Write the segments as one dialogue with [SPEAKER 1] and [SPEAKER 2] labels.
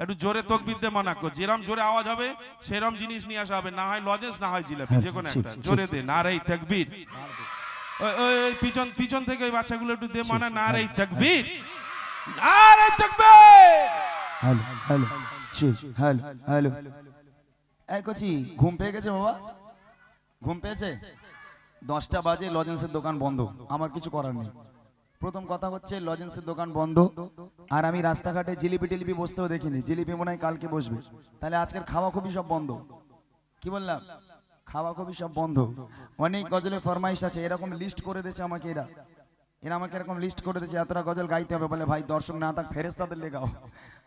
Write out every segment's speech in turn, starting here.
[SPEAKER 1] একটু জোরে তকবির দিয়ে মানা কর। যেরম জোরে আওয়াজ হবে সেরম জিনিস নিয়ে আসা হবে। না হয় লজেন্স না হয় জিলাপি
[SPEAKER 2] হ্যাঁ,
[SPEAKER 1] যে কোনো একটা। জোরে দে না রে তকবির। ওই পিছন পিছন থেকে ওই বাচ্চাগুলো একটু দে মানা না রে তকবির। না রে Takbir.
[SPEAKER 2] Hello hello hello hello. এই কচি ঘুম পেয়ে গেছে বাবা? ঘুম পেয়েছে? দশটা বাজে লজেন্সের দোকান বন্ধ। আমার কিছু করার নেই। প্রথম কথা হচ্ছে লজেন্সের দোকান বন্ধ। আর আমি রাস্তাঘাটে জিলিপি টিলিপি বসতেও দেখিনি। জিলিপি মনে হয় কালকে বসবে। তাহলে আজকের খাওয়া খুবই সব বন্ধ। কি বললাম? খাওয়া খুবই সব বন্ধ। অনেক গজলের ফরমাইশ আছে। এরকম লিস্ট করে দিয়েছে আমাকে এরা। এরা আমাকে এরকম লিস্ট করে দিয়েছে, এতটা গজল গাইতে হবে। বলে, ভাই, দর্শক না থাক ফেরেস্তাদের লেগাও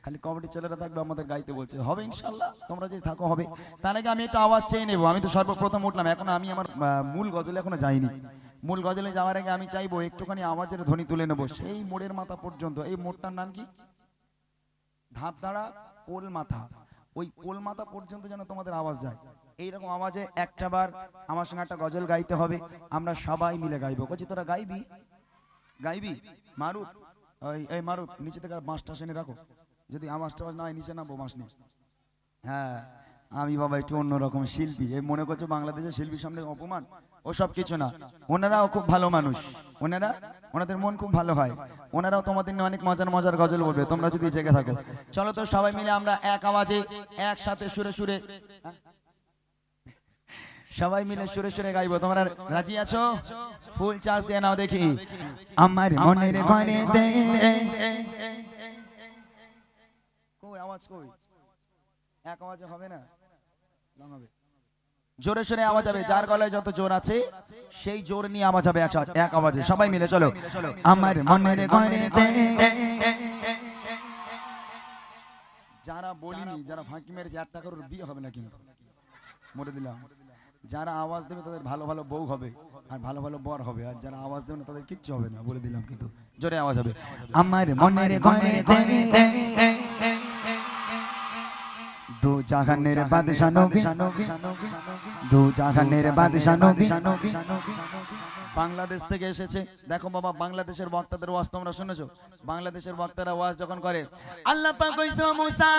[SPEAKER 2] খালি কমেডি ছেলেরা থাকবে, আমাদের গাইতে বলছে। হবে ইনশাল্লাহ, তোমরা যদি থাকো, হবে। তার আগে আমি একটু আওয়াজ চেয়ে নেব। আমি তো সর্বপ্রথম উঠলাম। এখন আমি আমার মূল গজলে এখনও যাইনি। মূল গজলে যাওয়ার আগে আমি চাইব একটুখানি আওয়াজের ধ্বনি তুলে নেব। সেই মোড়ের মাথা পর্যন্ত, এই মোড়টার নাম কি? ধাপদাড়া পোল মাথা। ওই পোল মাথা পর্যন্ত যেন তোমাদের আওয়াজ যায়। এইরকম আওয়াজে একটা বার আমার সঙ্গে একটা গজল গাইতে হবে। আমরা সবাই মিলে গাইবো। কচি, তোরা গাইবি? গাইবি? ওই, এই মারুফ নিচে থেকে বাঁশটা এনে রাখো। যদি আওয়াজ টাওয়াজ না হয়, নিচে নামবো বাঁশ নিয়ে। হ্যাঁ আমি বাবা একটু অন্যরকম শিল্পী। এই মনে করছ বাংলাদেশের শিল্পীর সামনে অপমান? ও সব কিছু না। ওনারাও খুব ভালো মানুষ। ওনারা, ওনাদের মন খুব ভালো হয়। ওনারাও তোমাদের নিয়ে অনেক মজার মজার গজল বলবে। তোমরা যদি জেগে থাকো। চলো তো সবাই মিলে আমরা এক আওয়াজে, একসাথে সুরে সুরে? সবাই মিলে সুরে সুরে গাইবো। তোমরা রাজি আছো? ফুল চার্জ দিয়ে নাও দেখি। আমার মনের ঘরে কই, আওয়াজ কই? এক আওয়াজে হবে না? লং হবে। জোরে সোরে আওয়াজ হবে যার গলায় যত জোর আছে সেই জোর নিয়ে আওয়াজ হবে এক আওয়াজে। সবাই মিলে চলো। আমার মনের দে যারা বলিনি যারা ফাঁকি মেরেছে এক টাকার বিয়ে হবে না কিন্তু। মরে দিলাম। যারা আওয়াজ দেবে তাদের ভালো ভালো বউ হবে আর ভালো ভালো বর হবে আর যারা আওয়াজ দেবে না তাদের কিচ্ছু হবে না বলে দিলাম কিন্তু। জোরে আওয়াজ হবে। আমার মনের ঘরে দে জাহানের বাদশা নবী দু জাহানের বাদশাহ নবী। বাংলাদেশ থেকে এসেছে। দেখো বাবা, বাংলাদেশের বক্তাদের ওয়াজ তোমরা শুনেছো? বাংলাদেশের বক্তারা ওয়াজ যখন করে, আল্লাহ পাক কইছো মুসা,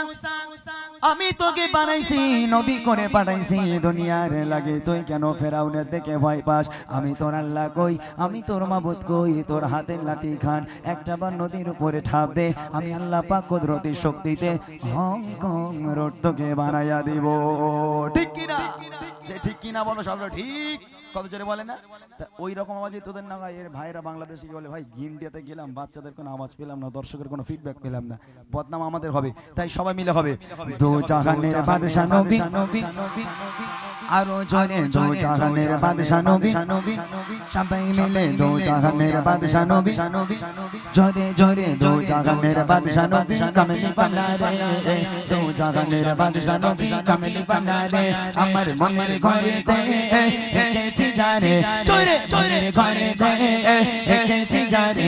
[SPEAKER 2] আমি তোকে বানাইছি, নবী করে পাঠাইছি, দুনিয়ার লাগে তুই কেন ফেরাউনের দেখে ভয় পাস? আমি তোর আল্লাহ কই, আমি তোর মাবুদ কই, তোর হাতের লাঠি খান, একটা বার নদীর উপরে ঠাপ দে, আমি আল্লাহ পাক কুদরতি শক্তিতে হংকং রোড তোকে বানাইয়া দিব। ঠিক কিনা? যে ঠিক কিনা বলো সব ঠিক। কত জোরে বলে না? ওই রকম আওয়াজই তোদের না এর ভাইরা বাংলাদেশে কি বলে ভাই ইন্ডিয়াতে গেলাম বাচ্চাদের কোনো আওয়াজ পেলাম না দর্শকের কোনো ফিডব্যাক পেলাম না। বদনাম আমাদের হবে তাই সবাই মিলে হবে। দু জাহানের বাদশা নবী। আরও জোরে দো জাহানের বাদশা নবী সবাই মিলে দো জাহানের বাদশা নবী জোরে জোরে দো জাহানের বাদশা নবী কামেলি বানা রে দো জাহানের বাদশা নবী কামেলি বানা রে আমার মনের ঘরে দে এসেছি জানে জোরে জোরে ঘরে দে এসেছি জানে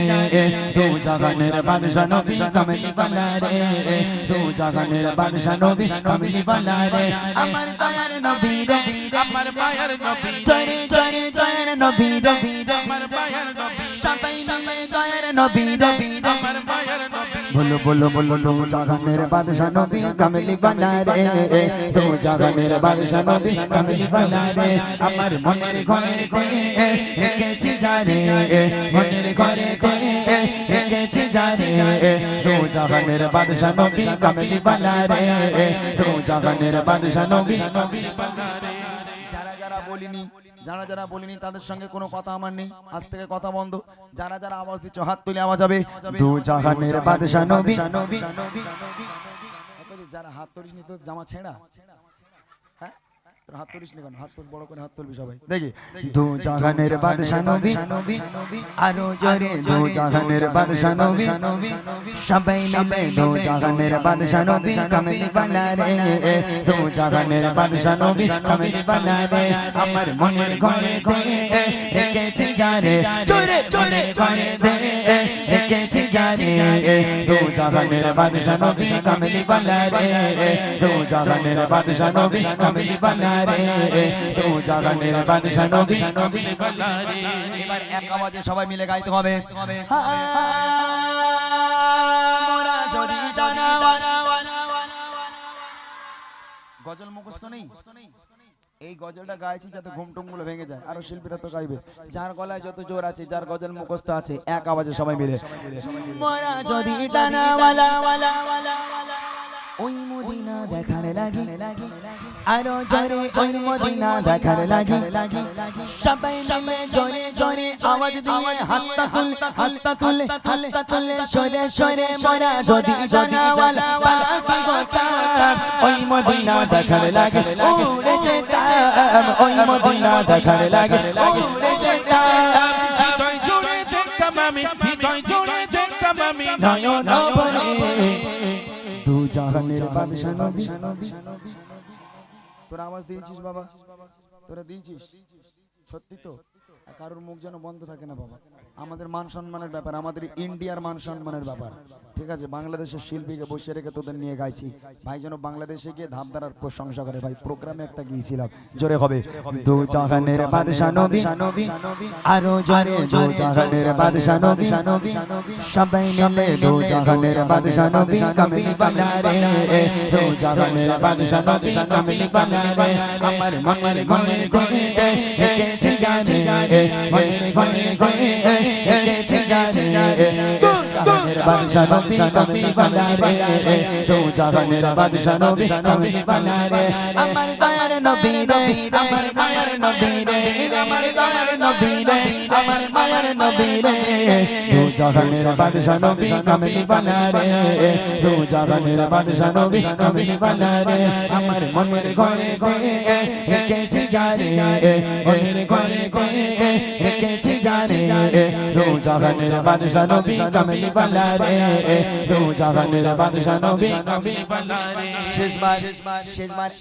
[SPEAKER 2] দো জাহানের বাদশা নবী কামেলি বানা রে দো জাহানের বাদশা নবী কামেলি বানা রে আমার দয়ার নবী রে
[SPEAKER 1] আমার মায়ের নবী।
[SPEAKER 2] জয় জয় জয় নবী নবী
[SPEAKER 1] আমার মায়ের নবী।
[SPEAKER 2] সবাই মিলে জয়ের নবী নবী
[SPEAKER 1] আমার মায়ের নবী।
[SPEAKER 2] বলো বলো বলো তো জাগানের বাদশা নবী কামলি বানায় রে। তো জাগানের বাদশা নবী কামলি বানায় রে। আমার মনের ঘরে ঘরে এঁকেছি জানে মনের ঘরে ঘরে এঁকেছি জানে তো জাগানের বাদশা নবী কামলি বানায় রে। তো জাগানের বাদশা নবী নবী বানায় রে। বলিনি যারা যারা বলিনি তাদের সঙ্গে কোনো কথা আমার নেই। আজ থেকে কথা বন্ধ। যারা যারা আওয়াজ দিচ্ছ হাত তুলে আওয়াজ হবে দু জাহানের বাদশা নবী। যারা হাত তুলিস নি তোর জামা ছেঁড়া। হাত তুলিস নি কেন? হাত তোর বড় করে হাত তুলবি সবাই। দেখি। দু জাহানের বাদশা নবী আরও জোরে দু জাহানের বাদশা নবী সবাই মিলে দু জাহানের বাদশা নবী কামলি বানা রে দু জাহানের বাদশা নবী কামলি বানা রে আমার মনের ঘরে ঘরে একেছি জানে জোরে জোরে ঘরে দে একেছি জানে দু জাহানের বাদশা নবী কামলি বানা রে দু জাহানের বাদশা নবী কামলি বানা রে দু জাহানের বাদশা নবী নবী বানা রে এবার এক আওয়াজে সবাই মিলে গাইতে হবে মোরা যদি জানা
[SPEAKER 3] গজল মুখস্থ নেই এই গজলটা গাইছি যাতে ঘুম টুমগুলো ভেঙে যায়। আরও শিল্পীরা তো গাইবে। যার গলায় যত জোর আছে যার গজল মুখস্থ আছে এক আওয়াজে সবাই মিলে। মরা যদি টানাওয়ালা ওই মদিনা দেখার লাগে আরও জোরে ওই মদিনা দেখার লাগে। সবাই মিলে জোরে জোরে আওয়াজ দিয়ে হাতটা তুল হাতটা তুল হাতটা তুল সরে সরে মরা যদি ওই মদিনা দেখার লাগে উড়ে যেতাম ওই মদিনা দেখার লাগে উড়ে যেতাম
[SPEAKER 1] হৃদয় জুড়ে যেতাম আমি হৃদয় জুড়ে যেতাম আমি
[SPEAKER 3] নয়ন ভরে দু জাহানের বাদশা নবী তোরা আওয়াজ দিয়েছিস বাবা? তোরা দিয়েছিস? সত্যি তো? কারোর মুখ যেন বন্ধ থাকে না বাবা। আমাদের মান সম্মানের ব্যাপার, আমাদের ইন্ডিয়ার মান সম্মানের ব্যাপার। ঠিক আছে, বাংলাদেশের শিল্পীকে বসিয়ে রেখে তোদের নিয়ে গাইছি। ভাই যেন বাংলাদেশে গিয়ে ধাপধারার প্রশংসা করে। ভাই, প্রোগ্রামে একটা গিয়েছিলাম। জোরে হবে। দু জাহানের বাদশা নবী, আরও জোরে দু জাহানের বাদশা নবী। সবাই মিলে দু জাহানের বাদশা নবী কামিল বানারে দু জাহানের বাদশা নবী কামিল বানারে আমার মনের ঘরে ঘরে এঁকেছে জানে মনের ঘরে ঘরে এঁকেছে জানে দু জাহানের বাদশা নবী কামিল বানারে দু জাহানের বাদশা নবী কামিল বানারে আমার দয়ার নবী রে আমার মায়ার নবী রে আমার মনের ঘরে ঘরে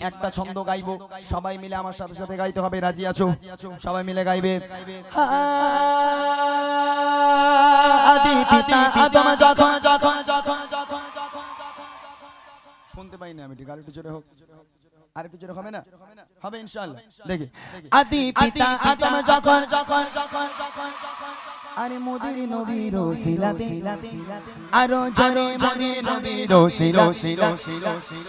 [SPEAKER 3] একটা ছন্দ গাইবো সবাই মিলে আমার সাথে সাথে গাইতে হবে রাজি আছো সবাই মিলে গাইবে যখন যখন যখন যখন শুনতে পাইনি আমি ঠিক আরেকটু জোরে হোক আরেকটু জোরে হবে না হবে ইনশাআল্লাহ দেখি আদি পিতা আদম যখন যখন যখন যখন আরে মোদির নবীর সিলাতে আরও জোরে জোরে নবীর সিলাতে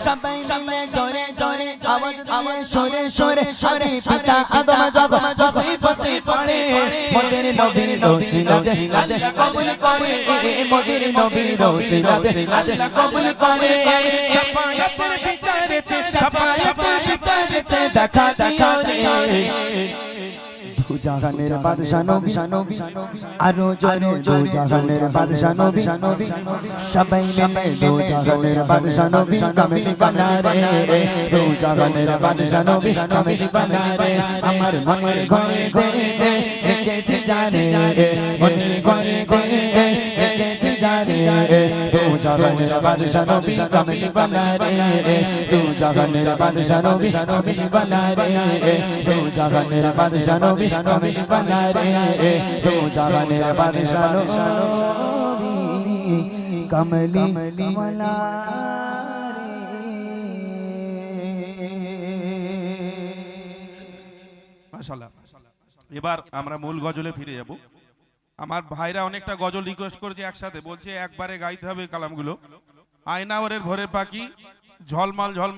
[SPEAKER 3] সবাই মিলে জোরে জোরে আওয়াজ দিয়ে সরে সরে সরে পিতা আদম যখন যখন বসে পড়ে মোদের নবীর সিলাতে আল্লাহ কবুল করে মোদের নবীর সিলাতে আল্লাহ কবুল করে
[SPEAKER 1] সাফায়াতের বিচারেতে সাফায়াতের
[SPEAKER 3] বিচারেতে দেখা দেখা দু জাহানের বাদশাহ নবী আরও জোরে দো জাহানের বাদশাহ নবী সবাই মিলে দো জাহানের বাদশাহ নবী কামিল বানারে দো জাহানের বাদশাহ নবী কামিল বানারে আমার মনের ঘরে ঘরে এঁকেছে জানে মনের ঘরে ঘরে কামিল
[SPEAKER 1] এবার আমরা মূল গজলে ফিরে যাব। আমার ভাইরা অনেকটা গজল রিকোয়েস্ট করেছে একসাথে, বলছে একবারে গাইতে হবে কালামগুলো। আয়না ওরের ভোরের পাখি, ঝলমাল ঝলমাল।